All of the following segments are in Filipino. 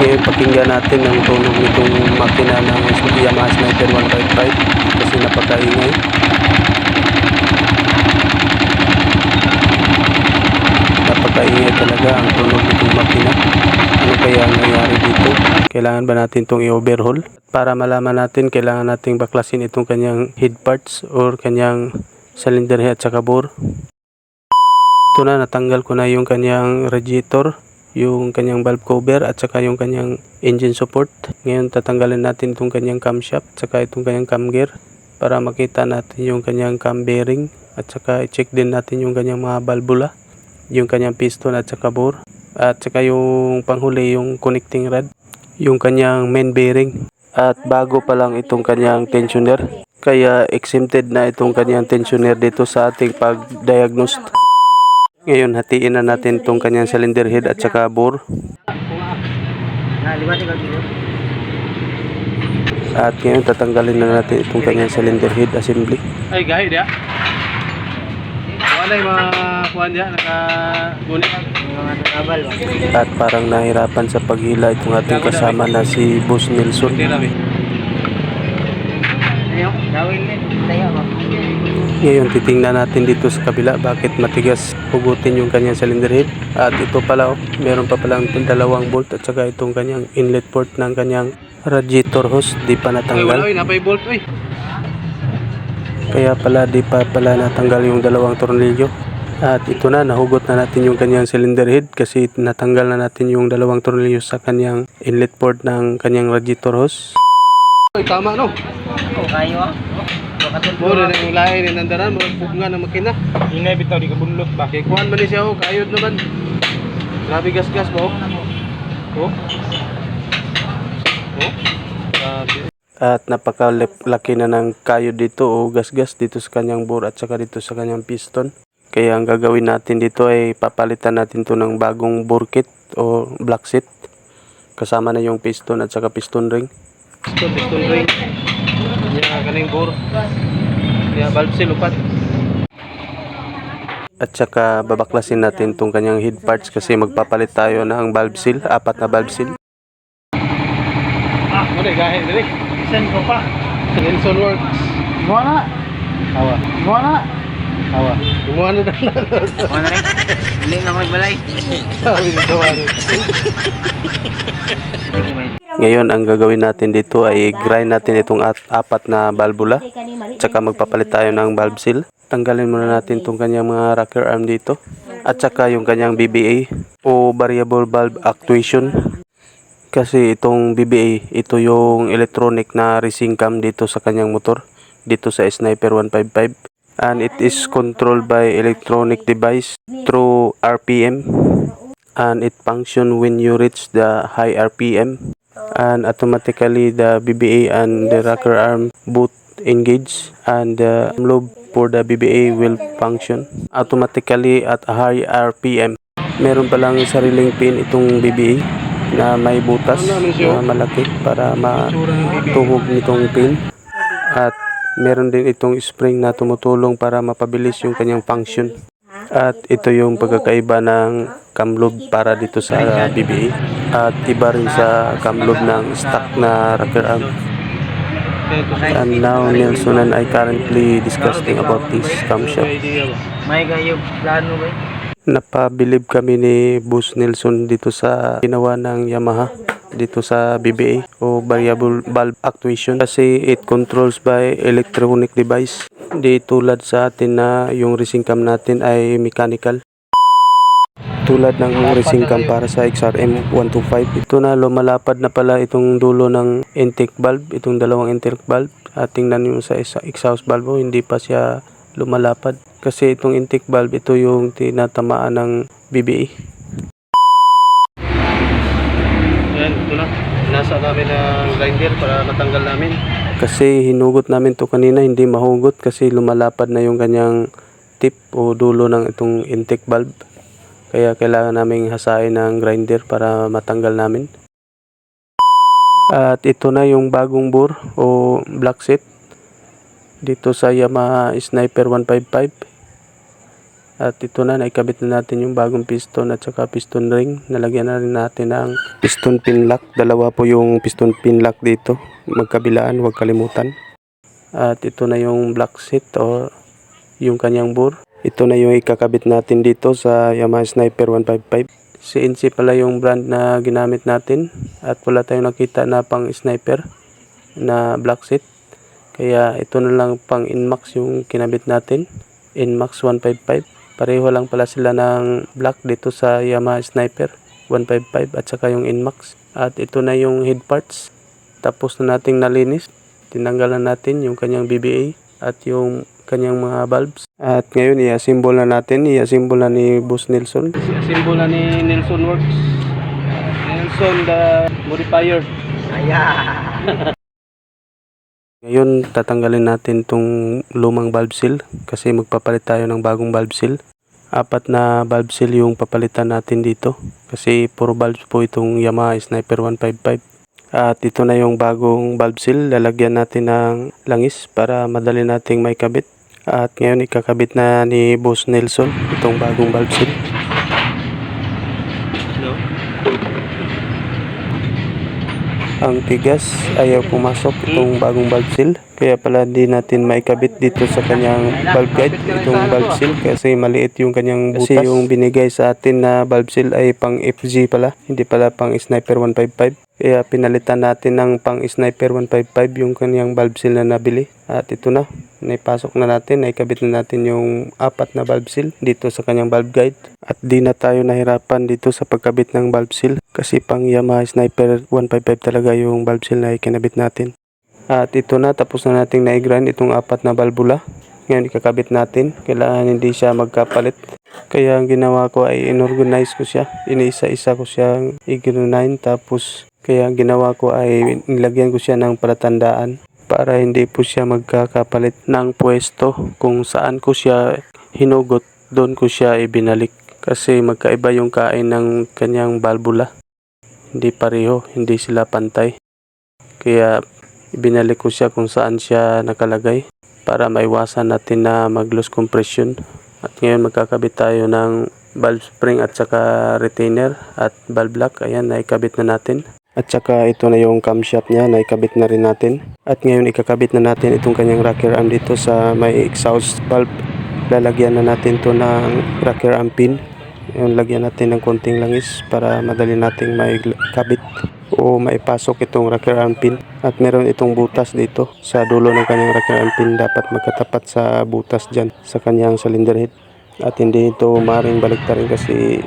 Ngayon pakinggan natin ang tunog nitong makina ng Yamaha Sniper 155 kasi napakaingay. Napakaingay talaga ang tunog nitong makina. Ano kaya ang nangyari dito? Kailangan ba natin itong i-overhaul? Para malaman natin, kailangan nating baklasin itong kanyang head parts or kanyang cylinder head at saka bore. Ito na, natanggal ko na yung kanyang radiator, yung kanyang valve cover at saka yung kanyang engine support. Ngayon tatanggalin natin itong kanyang camshaft at saka itong kanyang cam gear para makita natin yung kanyang cam bearing at saka i-check din natin yung kanyang mga valvula, yung kanyang piston at saka bore at saka yung panghuli yung connecting rod, yung kanyang main bearing at bago pa lang itong kanyang tensioner kaya exempted na itong kanyang tensioner dito sa ating pag-diagnose. Ngayon, hatiin na natin itong kanyang cylinder head at saka bore. At ngayon, tatanggalin na natin itong kanyang cylinder head assembly. Ay, gahi dia. Wala yung mga kuhan dia, nakagunit. At parang nahirapan sa paghila itong ating kasama na si Boss Nelson. Tira, be. Ayaw, gawin din. Tayo ba? Ngayon, titingnan natin dito sa kabila bakit matigas hugutin yung kanyang cylinder head. At ito pala, oh, meron pa palang dalawang bolt at saka itong kanyang inlet port ng kanyang radiator hose di pa wala, natanggal. uy, napay bolt, uy. Kaya pala di pa pala natanggal yung dalawang tornilyo. At ito na, nahugot na natin yung kanyang cylinder head kasi natanggal na natin yung dalawang tornilyo sa kanyang inlet port ng kanyang radiator hose. Uy, tama, no? Ako kayo ah. Mura na yung lahi ni Nandaran, mura pugna ng makina. Ingay bitaw di ka bunlot ba? Kay kuhan man ni siya, oh, kayod naman. Grabe gas-gas ba, oh. Oh. Oh. Grabe. At napakalaki na ng kayo dito o gasgas dito sa kanyang bore at saka dito sa kanyang piston. Kaya ang gagawin natin dito ay papalitan natin to ng bagong bore kit o black seat. Kasama na yung piston at saka piston ring. Piston, piston ring. Yan, kaning bore. Yan, valve seal, upat. At saka babaklasin natin tong kanyang head parts kasi magpapalit tayo ng valve seal, apat na valve seal. Ah, muna, gahin, dali. Send ko pa. Nelson Works. Mo na. Hawa. Mo na. Hawa. Kumuha na lang. Mo na rin. Hindi na magbalay. Sabi nito, ano. Ngayon ang gagawin natin dito ay grind natin itong at apat na valvula. Tsaka magpapalit tayo ng valve seal. Tanggalin muna natin itong kanyang mga rocker arm dito. At saka yung kanyang BBA o variable valve actuation. Kasi itong BBA, ito yung electronic na racing cam dito sa kanyang motor. Dito sa Sniper 155. And it is controlled by electronic device through RPM. And it function when you reach the high RPM and automatically the BBA and the rocker arm both engage and the lobe for the BBA will function automatically at a high RPM. Meron palang sariling pin itong BBA na may butas na malaki para matuhog nitong pin at meron din itong spring na tumutulong para mapabilis yung kanyang function. At ito yung pagkakaiba ng camlob para dito sa BBA. At iba rin sa camlob ng stock na rocker arm. And now Nelson and I currently discussing about this camshaft. May kayo plano ba? Napabilib kami ni Boss Nelson dito sa ginawa ng Yamaha dito sa BBA o variable valve actuation kasi it controls by electronic device. Di tulad sa atin na yung racing cam natin ay mechanical. Tulad ng racing cam para sa XRM 125. Ito na lumalapad na pala itong dulo ng intake valve, itong dalawang intake valve. At tingnan nyo sa exhaust valve, oh, hindi pa siya lumalapad. Kasi itong intake valve, ito yung tinatamaan ng BBA. Yan, ito na. Nasa namin ng grinder para matanggal namin. Kasi hinugot namin to kanina, hindi mahugot kasi lumalapad na yung kanyang tip o dulo ng itong intake valve. Kaya kailangan naming hasain ng grinder para matanggal namin. At ito na yung bagong bore o black set dito sa Yamaha Sniper 155. At ito na, naikabit na natin yung bagong piston at saka piston ring. Nalagyan na rin natin ng piston pin lock. Dalawa po yung piston pin lock dito. Magkabilaan, huwag kalimutan. At ito na yung black seat or yung kanyang bore. Ito na yung ikakabit natin dito sa Yamaha Sniper 155. CNC pala yung brand na ginamit natin at wala tayong nakita na pang sniper na black seat. Kaya ito na lang pang Inmax yung kinabit natin. Inmax 155. Pareho lang pala sila ng black dito sa Yamaha Sniper 155 at saka yung Inmax. At ito na yung head parts. Tapos na nating nalinis. Tinanggalan natin yung kanyang BBA at yung kanyang mga valves. At ngayon i-assemble na natin. I-assemble na ni Boss Nelson. Simbol na ni Nelson Works. Nelson the modifier. Ngayon, tatanggalin natin tong lumang valve seal kasi magpapalit tayo ng bagong valve seal. Apat na valve seal yung papalitan natin dito kasi puro valves po itong Yamaha Sniper 155. At ito na yung bagong valve seal. Lalagyan natin ng langis para madali nating may kabit. At ngayon ikakabit na ni Boss Nelson itong bagong valve seal. Ang tigas ayaw pumasok itong bagong valve seal. Kaya pala di natin maikabit dito sa kanyang valve guide itong valve seal. Kasi maliit yung kanyang butas. kasi yung binigay sa atin na valve seal ay pang FG pala. Hindi pala pang sniper 155 kaya pinalitan natin ng pang sniper 155 yung kanyang valve seal na nabili at ito na naipasok na natin naikabit na natin yung apat na valve seal dito sa kanyang valve guide at di na tayo nahirapan dito sa pagkabit ng valve seal kasi pang Yamaha Sniper 155 talaga yung valve seal na ikinabit natin. At ito na, tapos na nating na-grind itong apat na valvula. Ngayon ikakabit natin. Kailangan hindi siya magkapalit. Kaya ang ginawa ko ay inorganize ko siya. Iniisa-isa ko siyang i-grind tapos kaya ginawa ko ay nilagyan ko siya ng palatandaan para hindi po siya magkakapalit ng pwesto kung saan ko siya hinugot doon ko siya ibinalik kasi magkaiba yung kain ng kanyang valvula hindi pareho, hindi sila pantay. Kaya ibinalik ko siya kung saan siya nakalagay para maiwasan natin na mag-lose compression. At ngayon magkakabit tayo ng valve spring at saka retainer at valve lock. Ayan, naikabit na natin. At saka ito na yung camshaft niya, naikabit na rin natin. At ngayon ikakabit na natin itong kanyang rocker arm dito sa may exhaust valve. Lalagyan na natin to ng rocker arm pin. Yung lagyan natin ng konting langis para madali nating maikabit o maipasok itong rocker arm pin. At meron itong butas dito sa dulo ng kanyang rocker arm pin. Dapat magkatapat sa butas dyan sa kanyang cylinder head. At hindi ito maring baliktarin kasi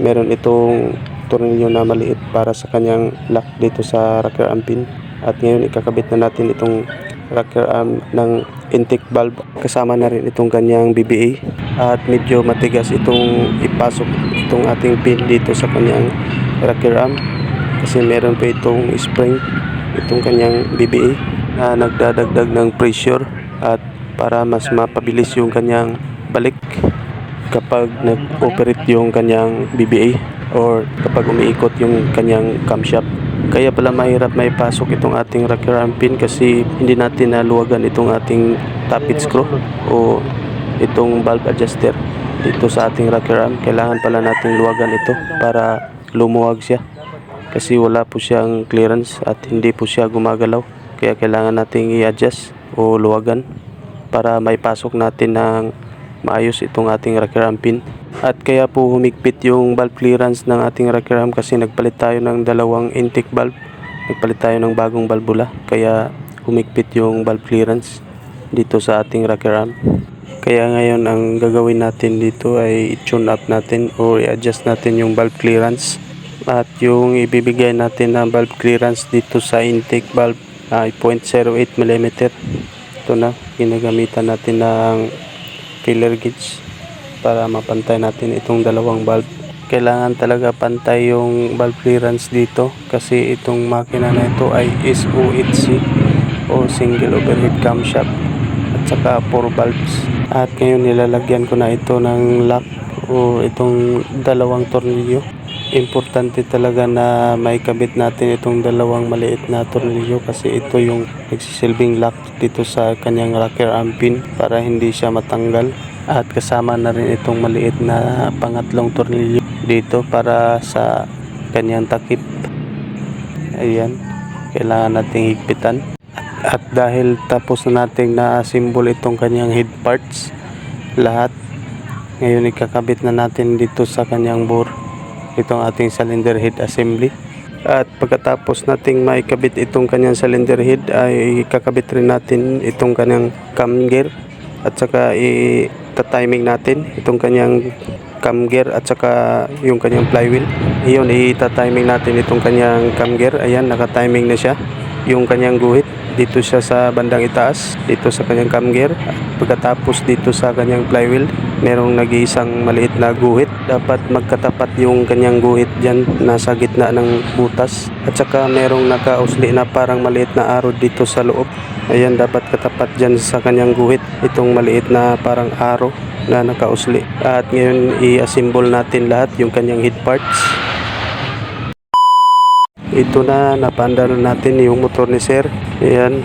meron itong tornilyo na maliit para sa kanyang lock dito sa rocker arm pin. At ngayon ikakabit na natin itong rocker arm ng intake valve. Kasama na rin itong kanyang BBA at medyo matigas itong ipasok itong ating pin dito sa kanyang rocker arm kasi meron pa itong spring itong kanyang BBA na nagdadagdag ng pressure at para mas mapabilis yung kanyang balik kapag nag-operate yung kanyang BBA or kapag umiikot yung kanyang camshaft. Kaya pala mahirap may pasok itong ating rocker arm pin kasi hindi natin naluwagan itong ating tappet screw o itong valve adjuster dito sa ating rocker arm. Kailangan pala natin luwagan ito para lumuwag siya kasi wala po siyang clearance at hindi po siya gumagalaw. Kaya kailangan nating i-adjust o luwagan para may pasok natin ng maayos itong ating rocker arm pin. At kaya po humigpit yung valve clearance ng ating rocker arm kasi nagpalit tayo ng dalawang intake valve. Nagpalit tayo ng bagong valvula kaya humigpit yung valve clearance dito sa ating rocker arm. Kaya ngayon ang gagawin natin dito ay i-tune up natin o i-adjust natin yung valve clearance. At yung ibibigay natin na valve clearance dito sa intake valve ay 0.08 mm. Ito na, ginagamitan natin ng filler gauge para mapantay natin itong dalawang valve. Kailangan talaga pantay yung valve clearance dito kasi itong makina na ito ay SOHC o single overhead camshaft at saka 4 valves. At ngayon nilalagyan ko na ito ng lock o itong dalawang tornilyo. Importante talaga na maikabit natin itong dalawang maliit na tornilyo kasi ito yung nagsisilbing lock dito sa kanyang rocker arm pin para hindi siya matanggal At kasama na rin itong maliit na pangatlong tornilyo dito para sa kanyang takip. Ayan, kailangan nating higpitan. At, at dahil tapos na nating na-assemble itong kanyang head parts, lahat, ngayon ikakabit na natin dito sa kanyang bore itong ating cylinder head assembly. At pagkatapos nating maikabit itong kanyang cylinder head ay kakabit rin natin itong kanyang cam gear at saka i-timing natin itong kanyang cam gear at saka yung kanyang flywheel. Iyon, i-timing natin itong kanyang cam gear. Ayan, naka-timing na siya. Yung kanyang guhit, dito siya sa bandang itaas, dito sa kanyang cam gear. At pagkatapos dito sa kanyang flywheel, merong nag-iisang maliit na guhit. Dapat magkatapat yung kanyang guhit dyan, nasa gitna ng butas. At saka merong nakausli na parang maliit na arrow dito sa loob. Ayan, dapat katapat dyan sa kanyang guhit. Itong maliit na parang arrow na nakausli. At ngayon, i-assemble natin lahat yung kanyang head parts. Ito na, napanda na natin yung motor ni Sir. Ayan,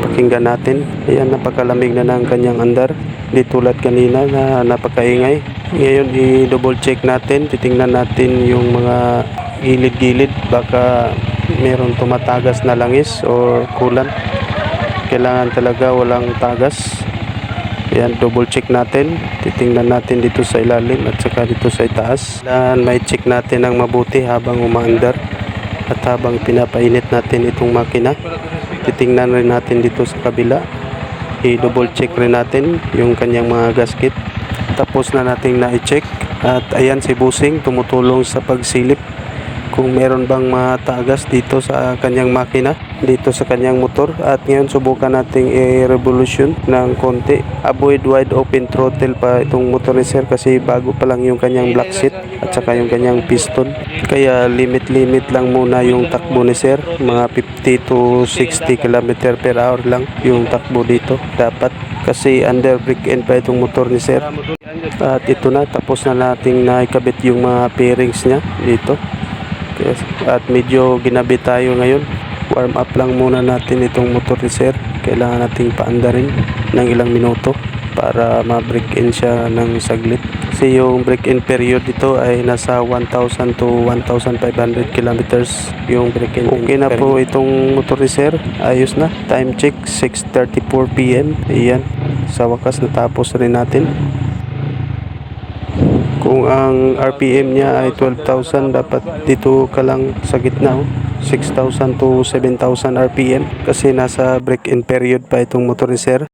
pakinggan natin. Ayan, napakalamig na ng kanyang andar. Di tulad kanina na napakaingay. Ngayon, i-double check natin. Titingnan natin yung mga gilid-gilid. Baka meron tumatagas na langis o kulan. Kailangan talaga walang tagas. Ayan, double check natin. Titingnan natin dito sa ilalim at saka dito sa itaas. Kailangan may check natin ng mabuti habang umaandar. At habang pinapainit natin itong makina, titingnan rin natin dito sa kabila. I-double check rin natin yung kanyang mga gasket. Tapos na nating na-check. At ayan si Busing tumutulong sa pagsilip kung meron bang matagas dito sa kanyang makina, dito sa kanyang motor. At ngayon subukan nating i-revolution ng konti. Avoid wide open throttle pa itong motor ni Sir kasi bago pa lang yung kanyang black seat at saka yung kanyang piston. Kaya limit-limit lang muna yung takbo ni Sir. Mga 50 to 60 km per hour lang yung takbo dito. Dapat kasi under brake end pa itong motor ni Sir. At ito na, tapos na nating naikabit yung mga pairings niya dito. At medyo ginabi tayo ngayon. Warm up lang muna natin itong motor ni Sir. Kailangan nating paandarin ng ilang minuto para ma-break in siya ng saglit. Kasi yung break in period dito ay nasa 1,000 to 1,500 kilometers yung break in. Okay na po itong motor ni Sir. Ayos na. Time check 6.34 p.m. Ayan. Sa wakas natapos rin natin. Kung ang RPM niya ay 12,000, dapat dito ka lang sa gitna. Oh. 6,000 to 7,000 RPM kasi nasa break-in period pa itong motor ni Sir.